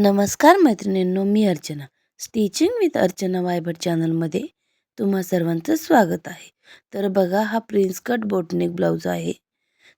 नमस्कार मैत्रिणींनो मी अर्चना. स्टिचिंग विथ अर्चना वायबर चॅनलमध्ये तुम्हा सर्वांचं स्वागत आहे. तर बघा हा प्रिन्स कट बोटनेक ब्लाऊज आहे.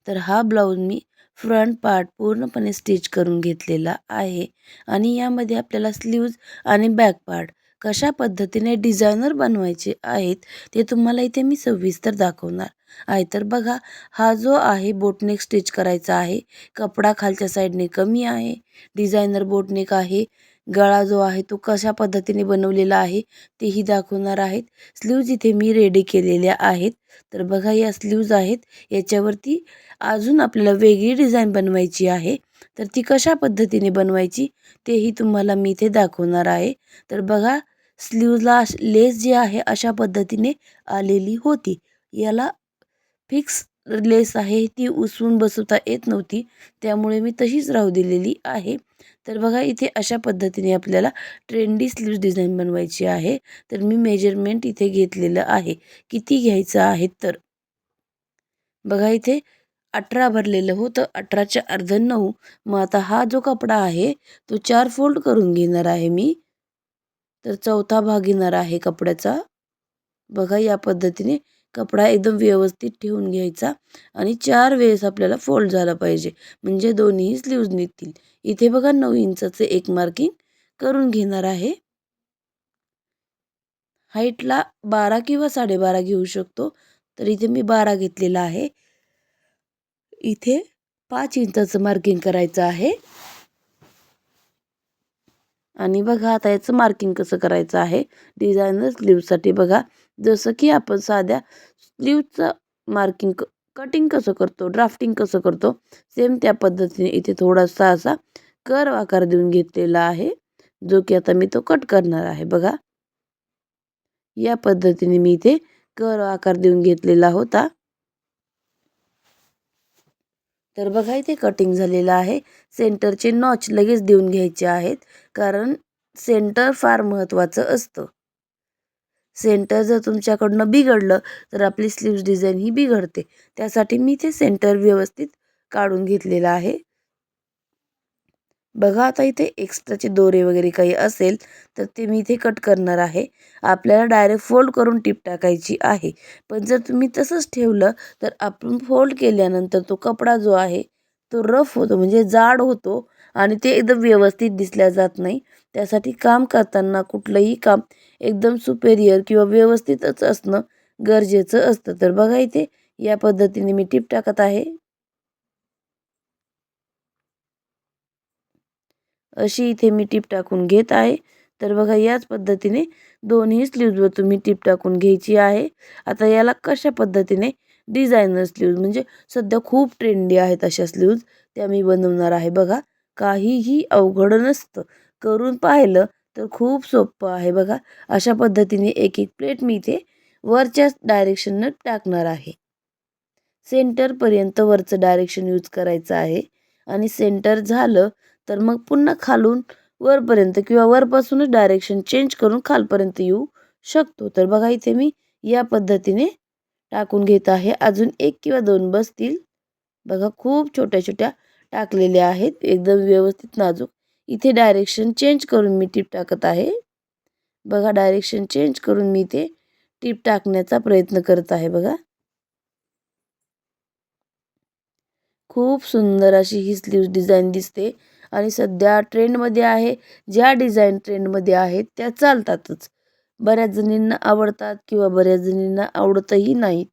तर हा ब्लाऊज मी फ्रंट पार्ट पूर्णपणे स्टिच करून घेतलेला आहे. आणि यामध्ये आपल्याला स्लीव्ज आणि बॅक पार्ट कशा पद्धतीने डिझायनर बनवायचे आहेत ते तुम्हाला इथे मी सविस्तर दाखवणार आहे. तर बघा हा जो आहे बोटनेक स्टिच करायचा आहे. कपडा खालच्या साईडने कमी आहे. डिझायनर बोटनेक आहे. गळा जो आहे तो कशा पद्धतीने बनवलेला आहे तेही दाखवणार आहेत. स्लीव्ज इथे मी रेडी केलेल्या आहेत. तर बघा या स्लीव्ज आहेत. याच्यावरती अजून आपल्याला वेगळी डिझाईन बनवायची आहे. तर ती कशा पद्धतीने बनवायची तेही तुम्हाला मी इथे दाखवणार आहे. तर बघा स्लीवला लेस जी आहे अशा पद्धतीने आलेली होती. याला फिक्स लेस आहे ती उसवून बसवता येत नव्हती. त्यामुळे मी तशीच राहू दिलेली आहे. तर बघा इथे अशा पद्धतीने आपल्याला ट्रेंडी स्लीव्ज डिझाईन बनवायची आहे. तर मी मेजरमेंट इथे घेतलेलं आहे. किती घ्यायचं आहे तर? बघा इथे अठरा भरलेलं होतं. अठराच्या अर्ध नऊ. मग आता हा जो कपडा आहे तो चार फोल्ड करून घेणार आहे मी. तर चौथा भाग घेणार आहे कपड्याचा. बघा या पद्धतीने कपडा एकदम व्यवस्थित ठेवून घ्यायचा आणि चार वेळेस आपल्याला फोल्ड झाला पाहिजे. म्हणजे दोन्ही स्लीव्ज निघतील. इथे बघा नऊ इंचाचे एक मार्किंग करून घेणार आहे. हाईटला बारा किंवा साडेबारा घेऊ शकतो. तर इथे मी बारा घेतलेला आहे. इथे पाच इंचाचं मार्किंग करायचं आहे. आणि बघा आता याचं मार्किंग कसं करायचं आहे? डिझायनर स्लीवसाठी बघा जसं की आपण साध्या स्लीवचं मार्किंग कटिंग कसं करतो ड्राफ्टिंग कसं करतो सेम त्या पद्धतीने इथे थोडासा असा कर्व आकार देऊन घेतलेला आहे जो की आता मी तो कट करणार आहे. बघा या पद्धतीने मी इथे कर्व आकार देऊन घेतलेला होता. तर बघा इथे कटिंग झालेलं आहे. सेंटरचे नॉच लगेच देऊन घ्यायचे आहेत कारण सेंटर फार महत्त्वाचं असतं. सेंटर जर तुमच्याकडनं बिघडलं तर आपली स्लीव्स डिझाईन ही बिघडते. त्यासाठी मी ते सेंटर व्यवस्थित काढून घेतलेलं आहे. बघा आता इथे एक्स्ट्राचे दोरे वगैरे काही असेल तर ते मी इथे कट करणार आहे. आपल्याला डायरेक्ट फोल्ड करून टिप टाकायची आहे. पण जर तुम्ही तसंच ठेवलं तर आपण फोल्ड केल्यानंतर तो कपडा जो आहे तो रफ होतो म्हणजे जाड होतो आणि ते एकदम व्यवस्थित दिसल्या जात नाही. त्यासाठी काम करताना कुठलंही काम एकदम सुपेरियर किंवा व्यवस्थितच असणं गरजेचं असतं. तर बघा इथे या पद्धतीने मी टिप टाकत आहे. अशी इथे मी टीप टाकून घेत आहे. तर बघा याच पद्धतीने दोन्ही स्लीव्जवर तुम्ही टीप टाकून घ्यायची आहे. आता याला कशा पद्धतीने डिझायनर स्लीव्ज म्हणजे सध्या खूप ट्रेंडी आहेत अशा स्लीव्ज त्या मी बनवणार आहे. बघा काहीही अवघड नसतं. करून पाहिलं तर खूप सोपं आहे बघा. अशा पद्धतीने एक एक प्लेट मी इथे वरच्या डायरेक्शननं टाकणार आहे. सेंटरपर्यंत वरचं डायरेक्शन यूज करायचं आहे. आणि सेंटर झालं तर मग पुन्हा खालून वरपर्यंत किंवा वरपासूनच डायरेक्शन चेंज करून खालपर्यंत येऊ शकतो. तर बघा इथे मी या पद्धतीने टाकून घेत आहे. अजून एक किंवा दोन बसतील. बघा खूप छोट्या छोट्या टाकलेल्या आहेत. एकदम व्यवस्थित नाजूक. इथे डायरेक्शन चेंज करून मी टीप टाकत आहे. बघा डायरेक्शन चेंज करून मी इथे टीप टाकण्याचा प्रयत्न करत आहे बघा. खूप सुंदर अशी ही स्लीव्ज डिझाईन दिसते. आणि सध्या ट्रेंडमध्ये आहे ज्या डिझाईन ट्रेंडमध्ये आहेत त्या चालतातच. बऱ्याच जणींना आवडतात किंवा बऱ्याच जणींना आवडतही नाहीत.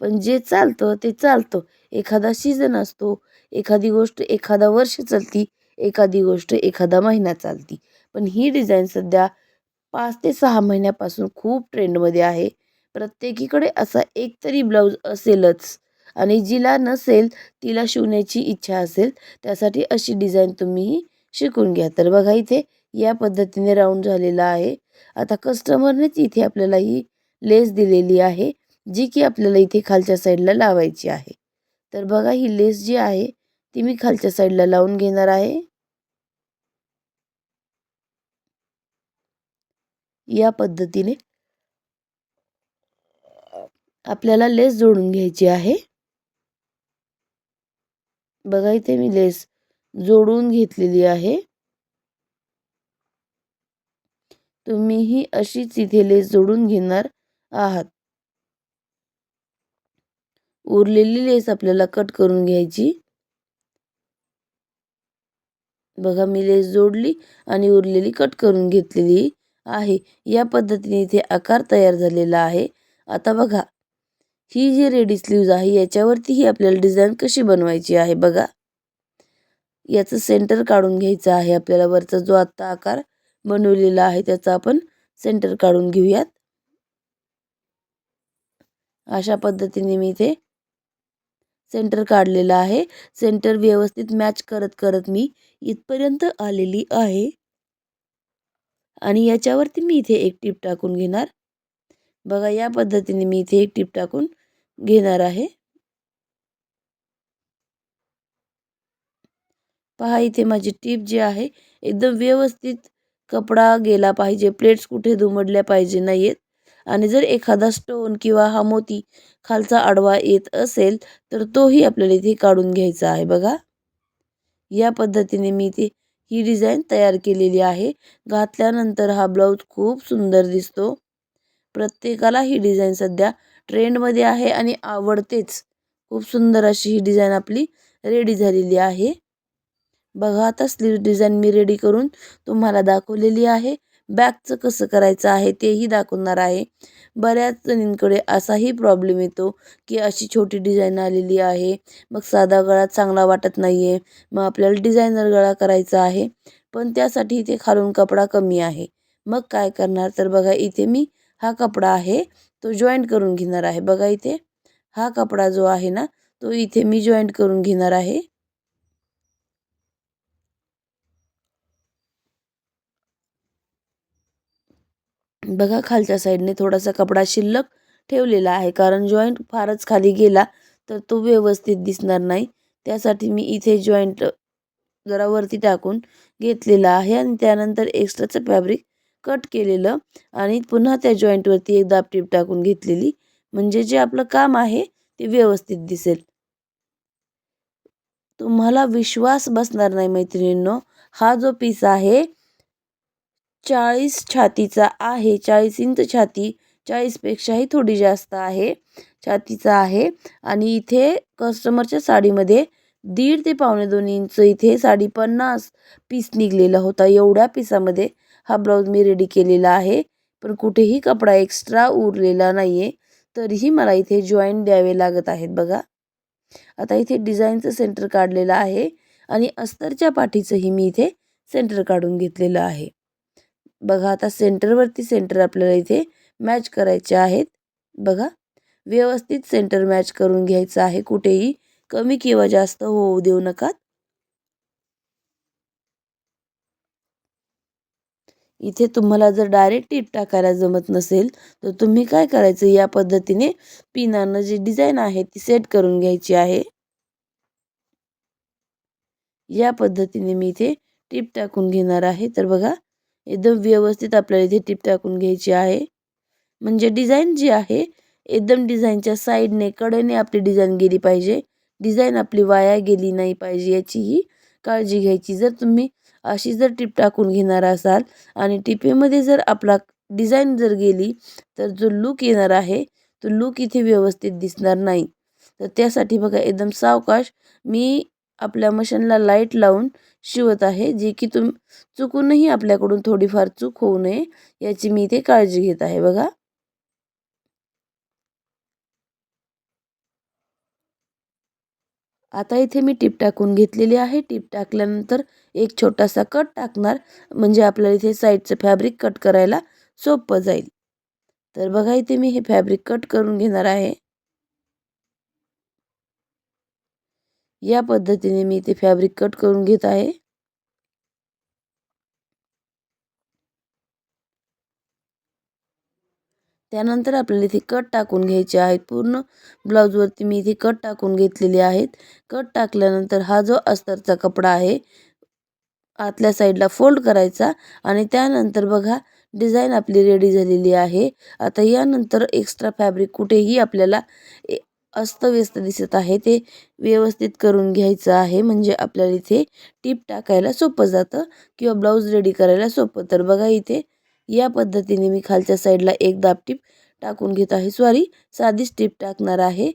पण जे चालतं ते चालतं. एखादा सीझन असतो एखादी गोष्ट एखादा वर्ष चालती एखादी गोष्ट एखादा महिना चालती. पण ही डिझाईन सध्या पाच ते सहा महिन्यापासून खूप ट्रेंडमध्ये आहे. प्रत्येकीकडे असा एक तरी ब्लाऊज असेलच. आणि जिला नसेल तिला शिवण्याची इच्छा असेल त्यासाठी अशी डिझाईन तुम्ही शिकून घ्या. तर बघा इथे या पद्धतीने राऊंड झालेला आहे. आता कस्टमरनेच इथे आपल्याला ही लेस दिलेली आहे जी की आपल्याला इथे खालच्या साईडला लावायची आहे. तर बघा ही लेस जी आहे ती मी खालच्या साईडला लावून घेणार आहे. या पद्धतीने आपल्याला लेस जोडून घ्यायची आहे. बघा इथे मी लेस जोडून घेतलेली आहे. तुम्हीही अशीच इथे लेस जोडून घेणार आहात. उरलेली लेस आपल्याला कट करून घ्यायची. बघा मी लेस जोडली आणि उरलेली कट करून घेतलेली आहे. या पद्धतीने इथे आकार तयार झालेला आहे. आता बघा ही जी रेडी स्लीव्ज आहे याच्यावरती ही आपल्याला डिझाईन कशी बनवायची आहे बघा. याचं सेंटर काढून घ्यायचं आहे आपल्याला. वरचा जो आत्ता आकार बनवलेला आहे त्याचा आपण सेंटर काढून घेऊयात. अशा पद्धतीने मी इथे सेंटर काढलेला आहे. सेंटर व्यवस्थित मॅच करत करत मी इथपर्यंत आलेली आहे. आणि याच्यावरती मी इथे एक टीप टाकून घेणार. बघा या पद्धतीने मी इथे एक टीप टाकून घेणार आहे. पहा इथे माझी टीप जी आहे एकदम व्यवस्थित कपडा गेला पाहिजे प्लेट्स कुठे दुमडल्या पाहिजे नाहीत आणि जर एखादा स्टोन किंवा हा मोती खालचा आडवा येत असेल तर तोही आपल्याला इथे काढून घ्यायचा आहे बघा. या पद्धतीने मी इथे ही डिझाईन तयार केलेली आहे. घातल्यानंतर हा ब्लाऊज खूप सुंदर दिसतो. प्रत्येकाला ही डिझाईन सध्या ट्रेंडमध्ये आहे आणि आवडतेच. खूप सुंदर अशी ही डिझाईन आपली रेडी झालेली आहे. बघा आता स्लीव डिझाईन मी रेडी करून तुम्हाला दाखवलेली आहे. बॅकचं कसं करायचं आहे तेही दाखवणार आहे. बऱ्याच जणींकडे असाही प्रॉब्लेम येतो की अशी छोटी डिझाईन आलेली आहे. मग साधा गळा चांगला वाटत नाही आहे मग आपल्याला डिझायनर गळा करायचा आहे. पण त्यासाठी इथे खालून कपडा कमी आहे. मग काय करणार? तर बघा इथे मी हा कपडा आहे. तो जॉईंट करून घेणार आहे. बघा इथे हा कपडा जो आहे ना तो इथे मी जॉईंट करून घेणार आहे. बघा खालच्या साईडने थोडासा कपडा शिल्लक ठेवलेला आहे. कारण जॉईंट फारच खाली गेला तर तो व्यवस्थित दिसणार नाही. त्यासाठी मी इथे जॉईंट जरा वरती टाकून घेतलेला आहे. आणि त्यानंतर एक्स्ट्राचं फॅब्रिक कट केलेलं आणि पुन्हा त्या जॉईंटवरती एक दाबटीप टाकून घेतलेली. म्हणजे जे आपलं काम आहे ते व्यवस्थित दिसेल. तुम्हाला विश्वास बसणार नाही मैत्रिणींनो. हा जो पीस आहे चाळीस छातीचा आहे चाळीस इंच छाती चाळीसपेक्षाही थोडी जास्त आहे छातीचा आहे. आणि इथे कस्टमरच्या साडीमध्ये दीड ते पावणे दोन इंच इथे साडी पन्नास पीस निघलेला होता. एवढ्या पिसामध्ये हा ब्लाऊज मी रेडी केलेला आहे. पण कुठेही कपडा एक्स्ट्रा उरलेला नाही आहे तरीही मला इथे जॉईंट द्यावे लागत आहेत बघा. आता इथे डिझाईनचं सेंटर काढलेलं आहे. आणि अस्तरच्या पाठीचंही मी इथे सेंटर काढून घेतलेलं आहे. बघा आता सेंटरवरती सेंटर आपल्याला इथे मॅच करायचे आहेत. बघा व्यवस्थित सेंटर मॅच करून घ्यायचं आहे. कुठेही कमी किंवा जास्त होऊ देऊ नका. इथे तुम्हाला जर डायरेक्ट टीप टाकायला जमत नसेल तर तुम्ही काय करायचं? या पद्धतीने पिनानं जी डिझाईन आहे ती सेट करून घ्यायची आहे. या पद्धतीने मी इथे टीप टाकून घेणार आहे. तर बघा एकदम व्यवस्थित आपल्याला इथे टीप टाकून घ्यायची आहे. म्हणजे डिझाईन जी आहे एकदम डिझाईनच्या साईडने कडेने आपली डिझाईन गेली पाहिजे. डिझाईन आपली वाया गेली नाही पाहिजे याचीही काळजी घ्यायची. जर तुम्ही अशी जर टीप टाकून घेणार असाल आणि टिपेमध्ये जर आपला डिझाईन जर गेली तर जो लूक येणार आहे तो लूक इथे व्यवस्थित दिसणार नाही. तर त्यासाठी बघा एकदम सावकाश मी आपल्या मशीनला लाइट लावून शिवत आहे जे की तुम चुकूनही आपल्याकडून थोडीफार चूक होऊ नये याची मी इथे काळजी घेत आहे बघा. आता इथे मी टीप टाकून घेतलेली आहे. टीप टाकल्यानंतर एक छोटासा कट टाकणार म्हणजे आपल्याला इथे साईडचं फॅब्रिक कट करायला सोपं जाईल. तर बघा इथे मी हे फॅब्रिक कट करून घेणार आहे. या पद्धतीने मी इथे फॅब्रिक कट करून घेत आहे. त्यानंतर आपल्याला इथे कट टाकून घ्यायचे आहेत. पूर्ण ब्लाऊजवरती मी इथे कट टाकून घेतलेले आहेत. कट टाकल्यानंतर हा जो अस्तरचा कपडा आहे आतल्या साईडला फोल्ड करायचा आणि त्यानंतर बघा डिझाईन आपली रेडी झालेली आहे. आता यानंतर एक्स्ट्रा फॅब्रिक कुठेही आपल्याला अस्तव्यस्त दिसत आहे. ते व्यवस्थित करून घ्यायचं आहे. म्हणजे आपल्याला इथे टीप टाकायला सोपं जातं किंवा ब्लाऊज रेडी करायला सोपं. तर बघा इथे या पद्धतीने मी खालच्या साईडला एक दाब टीप टाकून घेत आहे. सॉरी साधी स्टिप टाकणार आहे.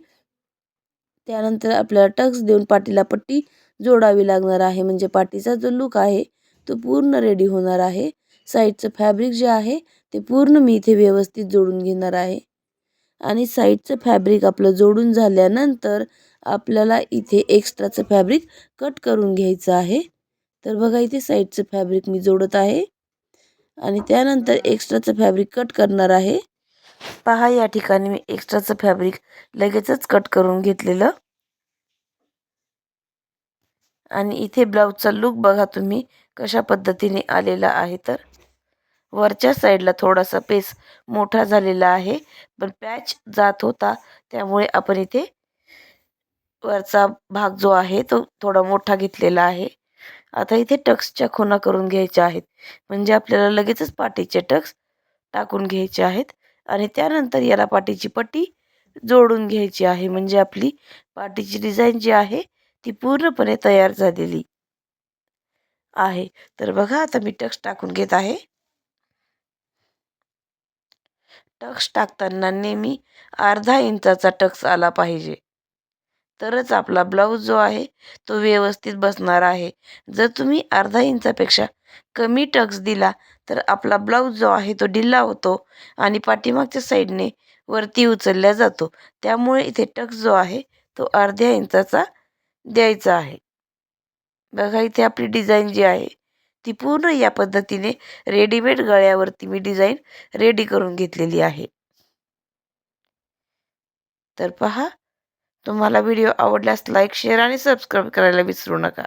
त्यानंतर आपल्याला टक्स देऊन पाठीला पट्टी जोडावी लागणार आहे. म्हणजे पाठीचा जो लुक आहे तो पूर्ण रेडी होणार आहे. साईडचं फॅब्रिक जे आहे ते पूर्ण मी इथे व्यवस्थित जोडून घेणार आहे. आणि साईडचं फॅब्रिक आपलं जोडून झाल्यानंतर आपल्याला इथे एक्स्ट्राचं फॅब्रिक कट करून घ्यायचं आहे. तर बघा इथे साईडचं फॅब्रिक मी जोडत आहे. आणि त्यानंतर एक्स्ट्राचं फॅब्रिक कट करणार आहे. पहा या ठिकाणी मी एक्स्ट्राचं फॅब्रिक लगेचच कट करून घेतलेलं. आणि इथे ब्लाऊजचा लुक बघा तुम्ही कशा पद्धतीने आलेला आहे तर. वरच्या साईडला थोडासा पेस मोठा झालेला आहे पण पॅच जात होता त्यामुळे आपण इथे वरचा भाग जो आहे तो थोडा मोठा घेतलेला आहे. आता इथे टक्सच्या खुणा करून घ्यायच्या आहेत. म्हणजे आपल्याला लगेचच पाठीचे टक्स टाकून घ्यायचे आहेत. आणि त्यानंतर याला पाठीची पट्टी जोडून घ्यायची आहे. म्हणजे आपली पाठीची डिझाईन जी आहे ती पूर्णपणे तयार झालेली आहे. तर बघा आता मी टक्स टाकून घेत आहे. टक्स टाकताना नेहमी अर्धा इंचाचा टक्स आला पाहिजे. तरच आपला ब्लाऊज जो आहे तो व्यवस्थित बसणार आहे. जर तुम्ही अर्धा इंचापेक्षा कमी टक्स दिला तर आपला ब्लाऊज जो आहे तो ढिल्ला होतो आणि पाठीमागच्या साईडने वरती उचलल्या जातो. त्यामुळे इथे टक्स जो आहे तो अर्ध्या इंचाचा द्यायचा आहे. बघा इथे आपली डिझाईन जी आहे ती पूर्ण या पद्धतीने रेडीमेड गळ्यावरती मी डिझाईन रेडी करून घेतलेली आहे. तर पहा तुम्हाला व्हिडिओ आवडल्यास लाईक शेअर आणि सबस्क्राईब करायला विसरू नका.